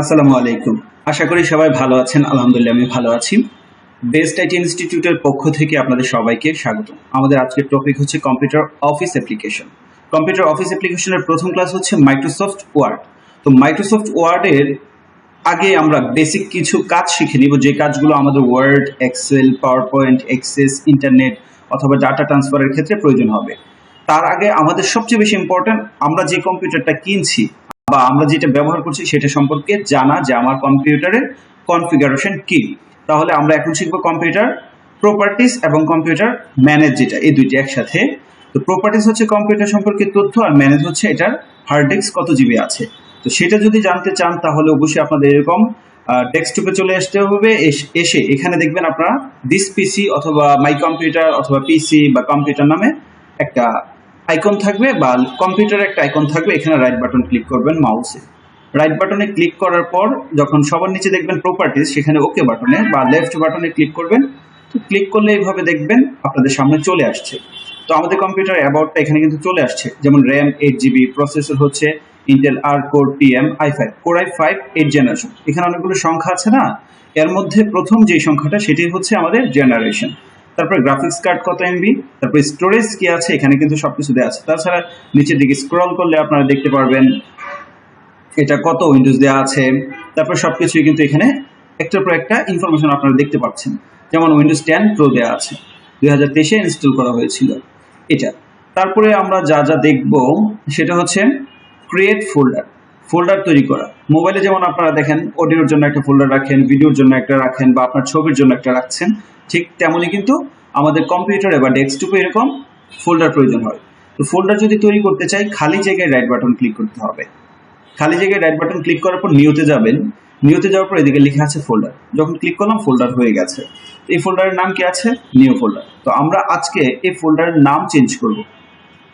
আসসালামু আলাইকুম। আশা করি সবাই ভালো আছেন, আলহামদুলিল্লাহ আমি ভালো আছি। বেস্ট আইটি ইনস্টিটিউটের পক্ষ থেকে আপনাদের সবাইকে স্বাগত। আমাদের আজকের টপিক হচ্ছে computer office application computer office অ্যাপ্লিকেশনের প্রথম ক্লাস হচ্ছে মাইক্রোসফট ওয়ার্ড তো মাইক্রোসফট ওয়ার্ডের আগে আমরা বেসিক কিছু কাজ শিখে নিব। যে কাজগুলো আমাদের Word Excel PowerPoint Access internet অথবা ডাটা ট্রান্সফারের ক্ষেত্রে প্রয়োজন হবে। তার আগে আমাদের সবচেয়ে বেশি ইম্পর্ট্যান্ট আমরা যে কম্পিউটারটা কিনছি বা আমরা যেটা ব্যবহার করছি সেটা সম্পর্কে জানা যে আমার কম্পিউটারের কনফিগারেশন কি। তাহলে আমরা এখন শিখব কম্পিউটার প্রপার্টিস এবং কম্পিউটার ম্যানেজ যেটা, এই দুইটি একসাথে। তো প্রপার্টিস হচ্ছে কম্পিউটার সম্পর্কে তথ্য আর ম্যানেজ হচ্ছে এটার হার্ড ডিস্ক কত জিবি আছে। তো সেটা যদি জানতে চান তাহলে অবশ্যই আপনাদের এরকম ডেস্কটপে চলে আসতে হবে। এস- এখানে দেখবেন আপনারা দিস পিসি অথবা মাই কম্পিউটার অথবা পিসি বা কম্পিউটার নামে একটা আইকন থাকবে বা কম্পিউটারে একটা আইকন থাকবে, এখানে রাইট বাটন ক্লিক করবেন মাউসে রাইট বাটনে ক্লিক করার পর যখন সবার নিচে দেখবেন প্রপার্টিস সেখানে ওকে বাটনে বা লেফট বাটনে ক্লিক করবেন। তো ক্লিক করলে এইভাবে দেখবেন আপনাদের সামনে চলে আসছে। তো আমাদের কম্পিউটার অ্যাবাউটটা এখানে কিন্তু চলে আসছে। যেমন র্যাম এইট জিবি প্রসেসর হচ্ছে Intel R core TM i five core i five eight generation এখানে অনেকগুলো সংখ্যা আছে না? এর মধ্যে প্রথম যে সংখ্যাটা সেটি হচ্ছে আমাদের জেনারেশন তারপরে গ্রাফিক্স কার্ড কত এমবি তারপরে স্টোরেজ কি আছে? এখানে কিন্তু সবকিছু দেওয়া আছে। তাছাড়া নিচের দিকে স্ক্রল করলে আপনারা দেখতে পারবেন এটা কত উইন্ডোজ দেওয়া আছে। তারপর সবকিছুই কিন্তু এখানে একটার পর একটা ইনফরমেশন আপনারা দেখতে পাচ্ছেন। যেমন উইন্ডোজ টেন প্রো দেওয়া আছে। দুই হাজার তেইশে ইনস্টল করা হয়েছিল এটা। তারপরে আমরা যা যা দেখব, সেটা হচ্ছে ক্রিয়েট ফোল্ডার ফোল্ডার তৈরি করা। মোবাইলে যেমন আপনারা দেখেন অডিওর জন্য একটা ফোল্ডার রাখেন ভিডিওর জন্য একটা রাখেন বা আপনার ছবির জন্য একটা রাখছেন, ঠিক তেমনই কিন্তু আমাদের কম্পিউটারে বা ডেস্কটপে এরকম ফোল্ডার প্রয়োজন হয়। তো ফোল্ডার যদি তৈরি করতে চাই, খালি জায়গায় রাইট বাটন ক্লিক করতে হবে। খালি জায়গায় রাইট বাটন ক্লিক করার পর নিউতে যাবেন। নিউতে যাওয়ার পর এদিকে লেখা আছে ফোল্ডার যখন ক্লিক করলাম ফোল্ডার হয়ে গেছে। এই ফোল্ডারের নাম কি আছে? নিউ ফোল্ডার তো আমরা আজকে এই ফোল্ডারের নাম চেঞ্জ করব।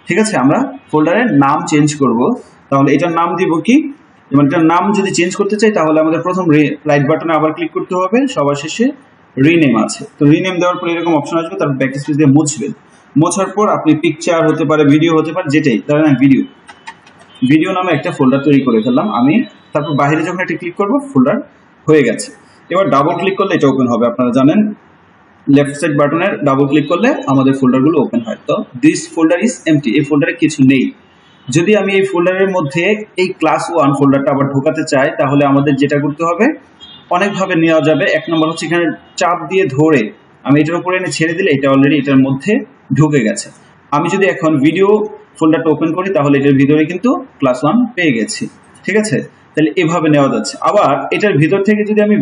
ঠিক আছে? আমরা ফোল্ডারের নাম চেঞ্জ করব। তাহলে এটার নাম দিব কি? যেমন এটার নাম যদি চেঞ্জ করতে চাই, তাহলে আমাদের প্রথম রাইট বাটনে আবার ক্লিক করতে হবে। সবার শেষে রিনেম আছে। তো রিনেম দেওয়ার পর এরকম অপশন আসবে তারপর ব্যাক স্পেস দিয়ে মুছবেন। মোছার পর আপনি পিকচার হতে পারে ভিডিও হতে পারে, যেটাই। তার না ভিডিও ভিডিও নামে একটা ফোল্ডার তৈরি করে ফেললাম আমি। তারপর বাইরে যখন একটা ক্লিক করব ফোল্ডার হয়ে গেছে। এবার ডাবল ক্লিক করলে এটা ওপেন হবে, আপনারা জানেন। লেফট সাইড বাটনের ডাবল ক্লিক করলে আমাদের ফোল্ডারগুলো ওপেন হয়। তো দিস ফোল্ডার ইজ এমটি এই ফোল্ডারে কিছু নেই। যদি আমি এই ফোল্ডারের মধ্যে এই ক্লাস ওয়ান ফোল্ডারটা আবার ঢোকাতে চাই, তাহলে আমাদের যেটা করতে হবে, অনেকভাবে নেওয়া যাবে। এক নম্বর হচ্ছে এখানে চাপ দিয়ে ধরে আমি এটার উপরে এনে ছেড়ে দিলে এটা অলরেডি এটার মধ্যে ঢুকে গেছে। আমি যদি এখন ভিডিও ফোল্ডারটা ওপেন করি, তাহলে এটার ভিতরে কিন্তু ক্লাস ওয়ান পেয়ে গেছি। ঠিক আছে? তাহলে এভাবে নেওয়া যাচ্ছে। আবার এটার ভিতর থেকে যদি আমি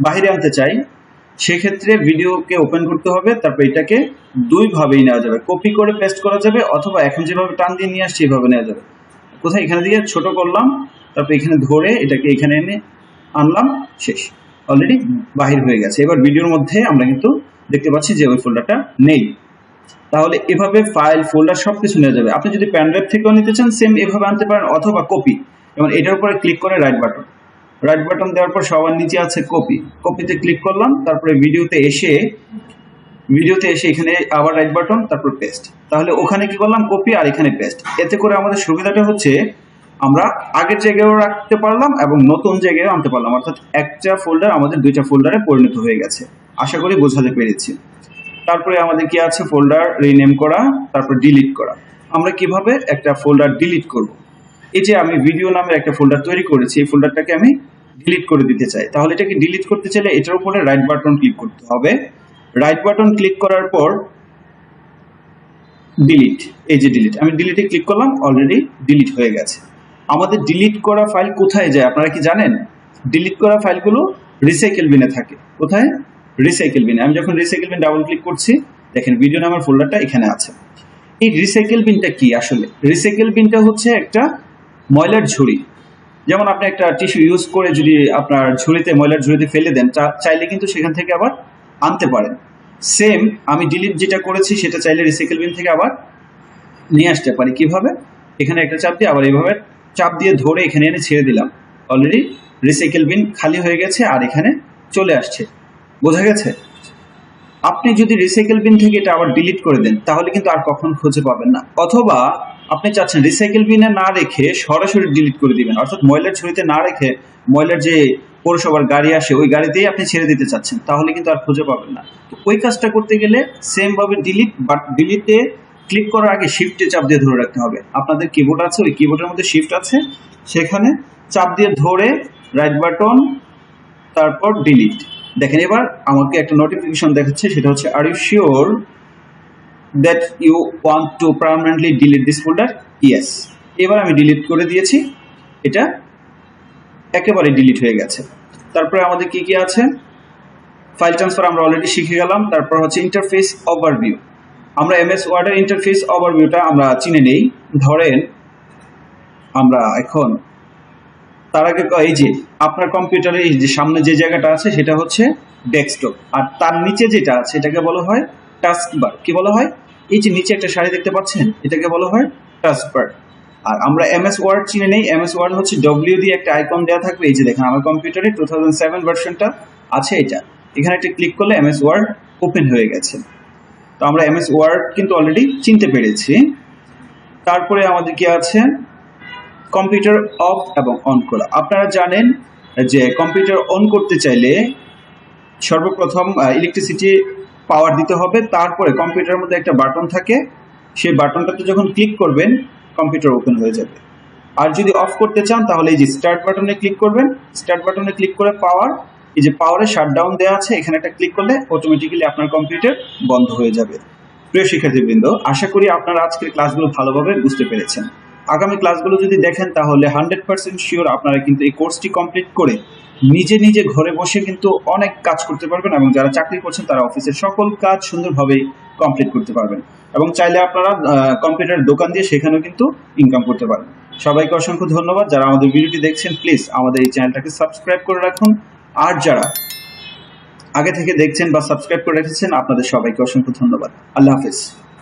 বাইরে আনতে চাই সেক্ষেত্রে ভিডিওকে ওপেন করতে হবে, তারপর এটাকে দুইভাবেই নেওয়া যাবে। কপি করে পেস্ট করা যাবে অথবা এখন যেভাবে টান দিয়ে নিয়ে আসছি এভাবে নেওয়া যাবে। কোথায়? এখানে দিয়ে ছোট করলাম, তারপর এখানে ধরে এটাকে এখানে এনে আনলাম, শেষ। অলরেডি বাহির হয়ে গেছে। এবার ভিডিওর মধ্যে আমরা কিন্তু দেখতে পাচ্ছি যে ওই ফোল্ডারটা নেই। তাহলে এভাবে ফাইল ফোল্ডার সব কিছু নেওয়া যাবে। আপনি যদি প্যান ড্রাইভ থেকেও নিতে চান সেম এভাবে আনতে পারেন অথবা কপি এবং এটার উপরে ক্লিক করে রাইট বাটন রাইট বাটন দেওয়ার পর সবার নিচে আছে কপি কপিতে ক্লিক করলাম, তারপরে ভিডিওতে এসে ভিডিওতে এসে এখানে আবার রাইট বাটন তারপর পেস্ট তাহলে ওখানে কি করলাম? কপি আর এখানে পেস্ট এতে করে আমাদের সুবিধাটা হচ্ছে, আমরা আগের জায়গায়ও রাখতে পারলাম এবং নতুন জায়গায় আনতে পারলাম। অর্থাৎ একটা ফোল্ডার আমাদের দুইটা ফোল্ডারে পরিণত হয়ে গেছে। আশা করি বোঝাতে পেরেছি। তারপরে আমাদের কি আছে? ফোল্ডার রিনেম করা, তারপর ডিলিট করা। আমরা কীভাবে একটা ফোল্ডার ডিলিট করব? এই যে আমি ভিডিও নামের একটা ফোল্ডার তৈরি করেছি, এই ফোল্ডারটাকে আমি ডিলিট করে দিতে চাই। তাহলে এটাকে ডিলিট করতে চাইলে এটার উপরে রাইট বাটন ক্লিক করতে হবে। রাইট বাটন ক্লিক করার পর ডিলিট এই যে ডিলিট আমি ডিলিটে ক্লিক করলাম অলরেডি ডিলিট হয়ে গেছে। আমাদের ডিলিট করা ফাইল কোথায় যায়, আপনারা কি জানেন? ডিলিট করা ফাইলগুলো রিসাইকেল বিনে থাকে। কোথায়? রিসাইকেল বিনে আমি যখন রিসাইকেল বিন ডাবল ক্লিক করছি, দেখেন ভিডিও নামের ফোল্ডারটা এখানে আছে। এই রিসাইকেল বিনটা কি আসলে? রিসাইকেল বিনটা হচ্ছে একটা ময়লার ঝুড়ি। যেমন আপনি একটা টিস্যু ইউজ করে যদি আপনার ঝুড়িতে ময়লার ঝুড়িতে ফেলে দেন চাইলে কিন্তু সেখান থেকে আবার আনতে পারেন। সেম আমি ডিলিট যেটা করেছি, সেটা চাইলে রিসাইকেল বিন থেকে আবার নিয়ে আসতে পারি। কীভাবে? এখানে একটা চাপ দিয়ে আবার এইভাবে চাপ দিয়ে ধরে এখানে এনে ছেড়ে দিলাম। অলরেডি রিসাইকেল বিন খালি হয়ে গেছে আর এখানে চলে আসছে। বোঝা গেছে? আপনি যদি রিসাইকেল বিন থেকে এটা আবার ডিলিট করে দেন, তাহলে কিন্তু আর কখন খুঁজে পাবেন না। অথবা আপনি চাচ্ছেন রিসাইকেল বিনে না রেখে সরাসরি ডিলিট করে দিবেন। অর্থাৎ ময়লার ঝুড়িতে না রেখে ময়লার যে পৌরসভার গাড়ি আসে, ওই গাড়িতেই আপনি ছেড়ে দিতে চাচ্ছেন। তাহলে কিন্তু আর খুঁজে পাবেন না। তো ওই কাজটা করতে গেলে সেম ভাবে ডিলিট বাট ডিলিটে ক্লিক করার আগে শিফটে চাপ দিয়ে ধরে রাখতে হবে। আপনাদের কিবোর্ড আছে, ওই কিবোর্ডের মধ্যে শিফট আছে। সেখানে চাপ দিয়ে ধরে রাইট বাটন তারপর ডিলিট দেখেন এবার আমাকে একটা নোটিফিকেশন দেখাচ্ছে, সেটা হচ্ছে are you sure that you want to permanently delete this folder yes এবার আমি ডিলিট করে দিয়েছি। এটা একেবারে ডিলিট হয়ে গেছে। তারপরে আমাদের কি কি আছে? ফাইল ট্রান্সফার আমরা অলরেডি শিখে গেলাম। তারপর হচ্ছে ইন্টারফেস ওভারভিউ আমরা এমএস ওয়ার্ডের ইন্টারফেস ওভারভিউটা আমরা চিনে নেই। ধরেন, আমরা এখন তার আগে এই যে আপনার কম্পিউটারে এই যে সামনে যে জায়গাটা আছে, সেটা হচ্ছে ডেস্কটপ আর তার নিচে যেটা আছে, এটাকে বলা হয় টাস্ক বার কি বলা হয়? এই যে নিচে একটা শাড়ি দেখতে পাচ্ছেন, এটাকে বলা হয় টাস্ক বার আর আমরা এমএস ওয়ার্ড চিনে নেই এম এস ওয়ার্ড হচ্ছে ডব্লিউ দিয়ে একটা আইকন দেওয়া থাকবে, এই যে দেখেন আমার কম্পিউটারে টু থাউজেন্ড সেভেন ভার্সনটা আছে এটা। এখানে একটা ক্লিক করলে এমএস ওয়ার্ড ওপেন হয়ে গেছে। তো আমরা এম এস ওয়ার্ড কিন্তু অলরেডি চিনতে পেরেছি। তারপরে আমাদের কি আছে? কম্পিউটার অফ এবং অন করা। আপনারা জানেন যে কম্পিউটার অন করতে চাইলে সর্বপ্রথম ইলেকট্রিসিটি পাওয়ার দিতে হবে। তারপরে কম্পিউটারের মধ্যে একটা বাটন থাকে। সেই বাটনটাতে যখন ক্লিক করবেন কম্পিউটার ওপেন হয়ে যাবে। আর যদি অফ করতে চান, তাহলে এই যে স্টার্ট বাটনে ক্লিক করবেন। স্টার্ট বাটনে ক্লিক করে পাওয়ার এই যে পাওয়ারে শাটডাউন দেওয়া আছে, এখানে একটা ক্লিক করলে অটোমেটিক্যালি আপনার কম্পিউটার বন্ধ হয়ে যাবে। প্রিয় শিক্ষার্থীবৃন্দ, আশা করি আপনারা আজকের ক্লাসগুলো ভালোভাবে বুঝতে পেরেছেন। আগামী ক্লাসগুলো যদি দেখেন, তাহলে হান্ড্রেড পার্সেন্ট শিওর আপনারা কিন্তু এই কোর্সটি কমপ্লিট করে নিজে নিজে ঘরে বসে কিন্তু অনেক কাজ করতে পারবেন এবং যারা চাকরি করছেন তারা অফিসের সকল কাজ সুন্দরভাবে কমপ্লিট করতে পারবেন। এবং চাইলে আপনারা কম্পিউটার দোকান দিয়ে সেখানেও কিন্তু ইনকাম করতে পারবেন সবাইকে অসংখ্য ধন্যবাদ। যারা আমাদের ভিডিওটি দেখছেন প্লিজ আমাদের এই চ্যানেলটাকে সাবস্ক্রাইব করে রাখুন। আর যারা আগে থেকে দেখছেন বা সাবস্ক্রাইব করে রেখেছেন, আপনাদের সবাইকে অসংখ্য ধন্যবাদ। আল্লাহ হাফিজ।